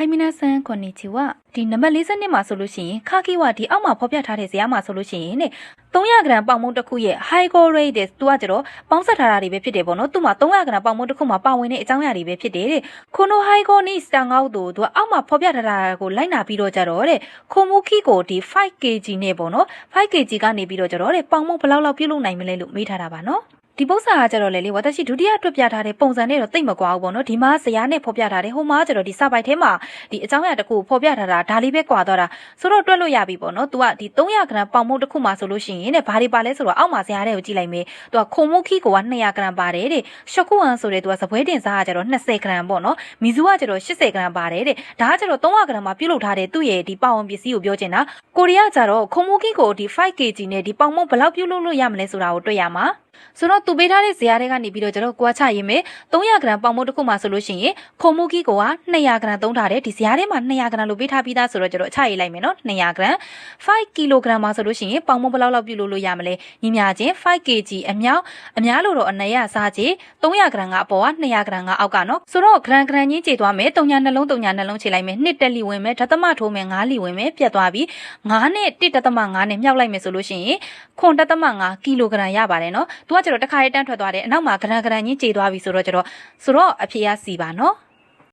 ိုင်မီနာဆန်ကွန်နီချီဝဒီနံပါတ်52မှာဆိုလို့ရှိရင်ခါကီဝဒီအောက်မှာဖော်ပြထားတဲ့ဇာတ်မှာဆိုလို့ရှိရင်တဲ့300ဂရမ်ပေါင်မုံတစ်ခုရဲ့ high core rate တဲ့သူကကျတော့ပေါင်းဆက်ထားတာတွေပဲဖြစ်တယ်ပေါ့နော်သူ့မှာ300ဂရမ်ပေါင်မုံတစ်ခုမှာပါဝင်တဲ့အကြောင်းအရာတွေပဲဖြစ်တယ်တဲ့ခုနို high core နီစတန်ငေါ့တို့သူကအောက်မှာဖော်ပြထားတာကိုလိုက်နာပြီးတော့ကြတော့တဲ့ခုံမူခီကိုဒီ 5kg နဲ့ပေါ့နော် 5kg ကနေပြီးတော့ကြတော့တဲ့ပေါင်မုံဘယ်လောက်လောက်ပြုတ်လို့နိုင်မလဲလို့မေးထားတာပါနော် ဒီပု္ပ္ပစာကကြတော့လေလေဝတရှိဒုတိယတွက်ပြထားတဲ့ပုံစံနဲ့တော့တိတ်မကွာဘူးပေါ့နော်ဒီမှာဇရာနဲ့ဖော်ပြထားတယ်ဟိုမှာကျတော့ဒီစာပိုက်ထဲမှာဒီအကြောင်းအရာတစ်ခုဖော်ပြထားတာဒါလေးပဲကွာသွားတာဆိုတော့တွက်လို့ရပြီပေါ့နော် तू ကဒီ300ဂရမ်ပေါင်မုတ်တစ်ခုမှဆိုလို့ရှိရင်တဲ့ဘာတွေပါလဲဆိုတော့အောက်မှာဇရာတွေကိုကြည့်လိုက်မယ် तू ကခုံမုတ်ခီကိုက200ဂရမ်ပါတယ်တဲ့ရှော့ကူဝမ်ဆိုတဲ့ तू ကစပွဲတင်စားကကျတော့20ဂရမ်ပေါ့နော်မီဇူကကျတော့80ဂရမ်ပါတယ်တဲ့ဒါကကျတော့300ဂရမ်မှာပြုတ်လုထားတဲ့သူ့ရဲ့ဒီပေါင်ပစ္စည်းကိုပြောချင်တာကိုရီးယားကျတော့ခုံမုတ်ခီကိုဒီ 5kg နဲ့ဒီပေါင်မုတ်ဘယ်လောက်ပြုတ်လုလို့ရမလဲဆိုတာကိုတွေ့ရမှာဆိုတော့ သူပေးထားတဲ့ဇရာတွေကနေပြီးတော့ကျွန်တော်ကွာချရေးမယ်300ဂရမ်ပေါင်မုတ်တစ်ခုမှဆိုလို့ရှိရင်ခုံမုတ်ကြီးကိုက200ဂရမ်သုံးထားတယ်ဒီဇရာထဲမှာ200ဂရမ်လို့ပေးထားပြီးသားဆိုတော့ကျွန်တော်ချရေးလိုက်မယ်နော်200ဂရမ်5ကီလိုဂရမ်မှဆိုလို့ရှိရင်ပေါင်မုတ်ဘယ်လောက်လောက်ပြုတ်လို့လို့ရမလဲညီမချင်း 5kg အမြောက်အများလို့တော့အနည်းရစားချေ300ဂရမ်ကအပေါ်က200ဂရမ်ကအောက်ကနော်ဆိုတော့ဂရမ်ဂရမ်ကြီးခြေသွားမယ်3ညာနှလုံး3ညာနှလုံးခြေလိုက်မယ်2တက်လီဝင်မယ်ဓသမထိုးမယ်9လီဝင်မယ်ပြတ်သွားပြီ9နဲ့1တက်သမ9နဲ့မြောက်လိုက်မယ်ဆိုလို့ရှိရင်ခွန်တက်သမ9ကီလိုဂရမ်ရပါတယ်နော်သူကကျတော့တစ်ခါရေးတန်းထွက်သွားတယ်အနောက်မှာဂရန်ဂရန်ကြီးကြေသွားပြီဆိုတော့ကျတော့ဆိုတော့အဖြေရစီပါနော်